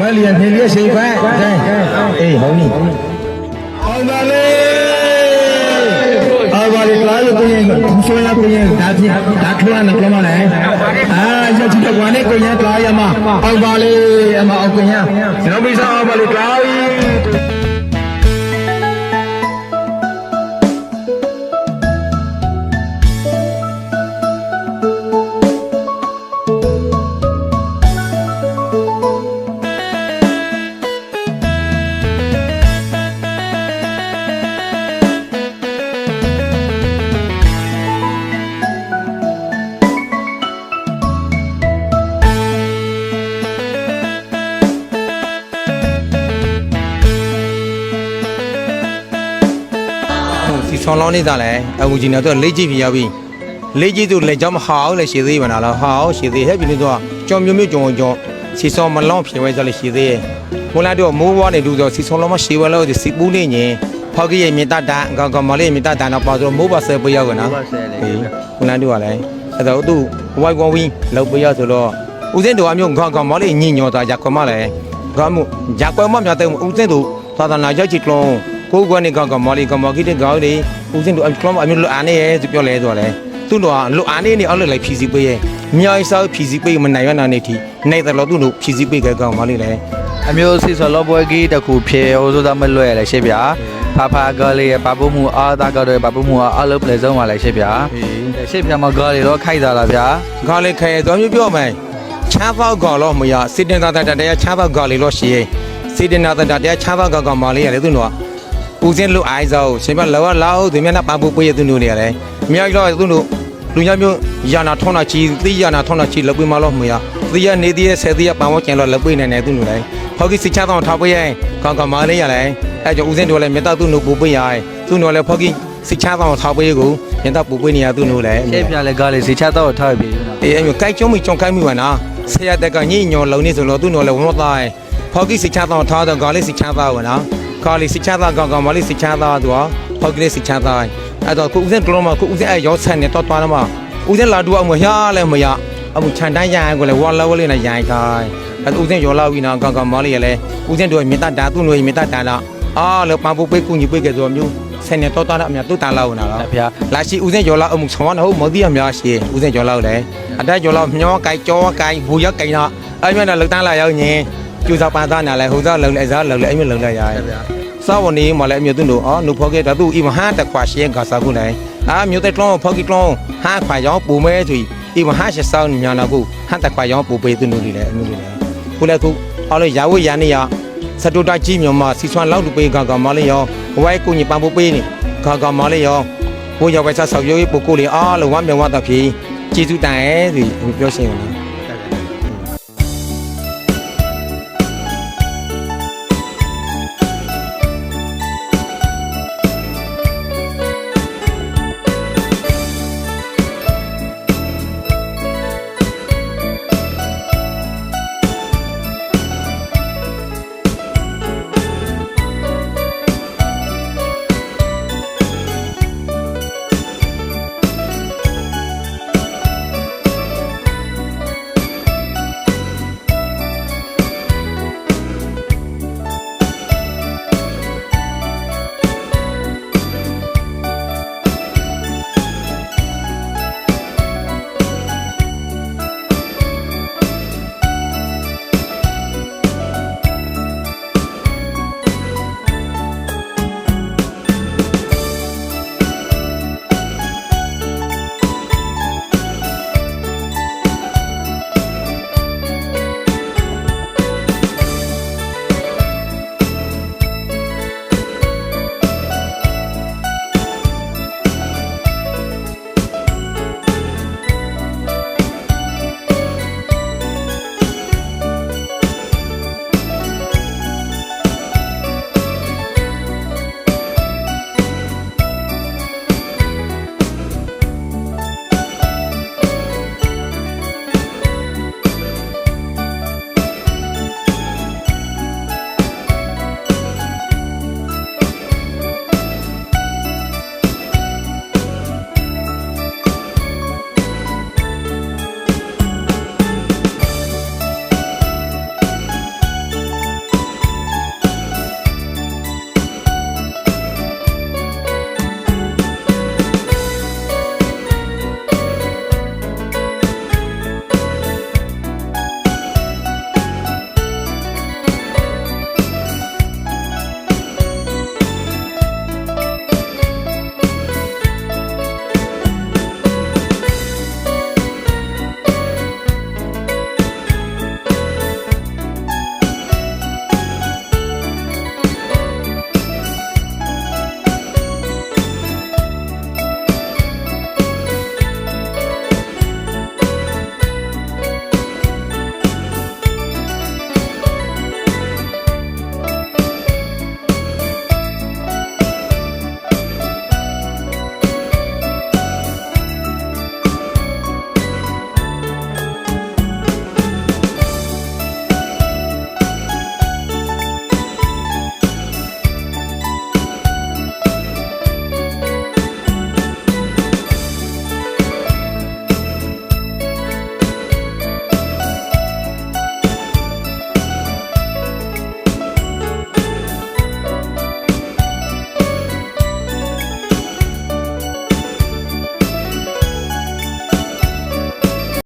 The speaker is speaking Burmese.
မလျက်နေလျက်ရှိခွဲတိုင်းအေးဟုတ်နီအောင်ပါလေအောင်ပါလေလာလို့ကိုရင်သူဆိုရကိုရင်ဒါပြဒါခလာနော်ကမလဲအာရချစ်တော့ကွာနေကိုရင်လာရမအောင်ပါလေအမအောင်ကိုရင်ကျွန်တော်မိစားအောင်ပါလေလာပြီ စီဆောင်လောင်းနေတာလဲအကူကြီးနေတော့လေးကြည့်ပြရောက်ပြီလေးကြည့်သူလက်ကြောင်းမဟာအောင်လေရှည်သေးပါလားဟာအောင်ရှည်သေးဟဲ့ပြီလို့တော့ကြောင်မျိုးမျိုးကြောင်ကြောင်စီဆောင်မလောင်းဖြေဝဲကြလေရှည်သေးရဲ့ဘုလားတော့မိုးဘွားနေတူတော့စီဆောင်လောင်းမရှည်ဝဲလို့စီပူးနေညင်ဖောက်ကြီးရဲ့မြေတတန်ကောင်ကောင်မလေးမြေတတန်တော့ပါဆိုမိုးပါဆဲပေးရောက်ကနော်ဟေးဘုလားတို့ကလည်းအဲ့တော့သူ့ဝိုင်ကွန်ဝင်းလောက်ပေးရဆိုတော့ဦးစင်းတို့အမျိုးကောင်ကောင်မလေးညင်ညော်သွားကြခွမလဲကောမှုကြကွယ်မမြတ်တဲ့ဦးစင်းတို့သာသနာရောက်ချစ်ကလုံး ကိုကွကနေကောင်ကမော်လီကမော်ကီတဲ့ကောင်းလေးဦးစင်းတို့အကလမအမျိုးလွတ်အားနေရဲ့သူပြောလဲဆိုတော့လေသူ့တော့လွတ်အားနေနေအောက်လိုက်ဖြီစီပေးရဲ့မြောက်ဆောက်ဖြီစီပေးမနိုင်ရနာနေတီနိုင်တယ်လို့သူ့တို့ဖြီစီပေးကြကောင်မော်လီလေအမျိုးစီဆိုလောပွဲကြီးတစ်ခုဖြေဟိုဆိုတာမလွယ်လေရှေ့ဗျာဖာဖာကလေးရဲ့ပပမှုအားသားကတော့ပပမှုအားအလုပ်ပလေဆုံးပါလေရှေ့ဗျာရှေ့ဗျာမကားလေတော့ခိုက်တာလားဗျာခေါလေးခဲတော်မျိုးပြောမယ်ချားပေါက်ကောင်လို့မရစစ်တင်သာတတရားချားပေါက်ကောင်လေးလို့ရှိရဲ့စစ်တင်သာတတရားချားပေါက်ကောင်ကောင်မော်လီရလေသူ့တော့ ဦးစင်းလွတ်အားဆောရှင်မလောလောက်သူမျက်နှာပပူပေးရသူ့တို့နေရလေမြောက်တော့သူ့တို့လူညမျိုးယာနာထောင်းနာချီသိယာနာထောင်းနာချီလောက်ပေးမလို့မရသိရနေသေးဆယ်သိရပန်ဝကျန်လို့လောက်ပေးနေတယ်သူ့တို့လေဟော်ကီစစ်ချတော့ထားပေးရင်ကောင်ကမာလေးရလဲအဲကြောင့်ဦးစင်းတို့လည်းမြေသားသူ့နို့ပူပေးရသူ့နို့လည်းဖော်ကီစစ်ချတော့ထားပေးကိုမြေသားပူပေးနေရသူ့နို့လည်းရှေ့ဗျာလေကားလေစီချတော့ထားပြီအေးအမျိုးကြိုက်ကျုံးမိကျုံကိုက်မိဝနာဆရာတက်ကညညော်လုံနေဆိုလို့သူ့နို့လည်းဝမသားဖော်ကီစစ်ချတော့ထားတော့ကောင်လေးစစ်ချတော့ဝနာ ကောင်လေးစစ်ချတော့ကောင်ကောင်မလေးစစ်ချတော့သူဖော်ကီလေးစစ်ချတော့အဲ့တော့ကိုဦးစင်းကလုံးမကိုဦးစင်းအဲရောဆန်နေတော့သွားတော့မှဦးစင်းလာတူအောင်မရလဲမရအမှုခြံတန်းရရင်ကိုလည်းဝါလောလေးနဲ့ရိုင်ခိုင်းအဲ့ဦးစင်းရောလာပြီးနော်ကောင်ကောင်မလေးရလဲဦးစင်းတို့မြေတတာသူ့နို့မြေတတာလားအာလောပန်ပုတ်ပိတ်ကူညီပိတ်ကဲဆိုမျိုးဆန်နေတော့သွားတော့အမြတ်တူတန်လာဝင်လာတော့ဗျာလာရှိဦးစင်းကျော်လာအမှုဆောင်တော့မသိရများရှိဦးစင်းကျော်လာလေအတက်ကျော်လာမျောကြိုက်ကြောကြိုက်ဘူရောက်ကြိုက်တော့အဲ့မြတ်တော့လုံတန်းလာရောက်ရင် ကျူစာပန်သားနာလဲဟိုစားလုံလဲစားလုံလဲအဲ့မြတ်လုံလဲရရစောဝနေမလဲအမြတ်သူတို့အော်နုဖော်ခဲ့တာသူဣမဟာတခွာရှင်းကစားခုနိုင်အာမြို့တဲ့ကလောဖော်ကီကလောဟာခွာရောပူမဲသူဣမဟာရှစောင်းညာနာကုဟန်တခွာရောပူပေးသူတို့လေအမျိုးလေခုလဲခုအော်လေရာဝရနေရစတူတာကြီးမြို့မှာစီဆွမ်းလောက်လူပေးကကမလေးရောဝိုင်းကူညီပန်ဖို့ပေးနေကကမလေးရောဘိုးရောက်ပဲဆက်ဆောက်ရွေးပုဂ္ဂိုလ်တွေအားလုံးဝမ်းမြောက်ဝမ်းသာဖြစ်ကျေးဇူးတန်ရဲ့ဒီပြောရှင်းပါလား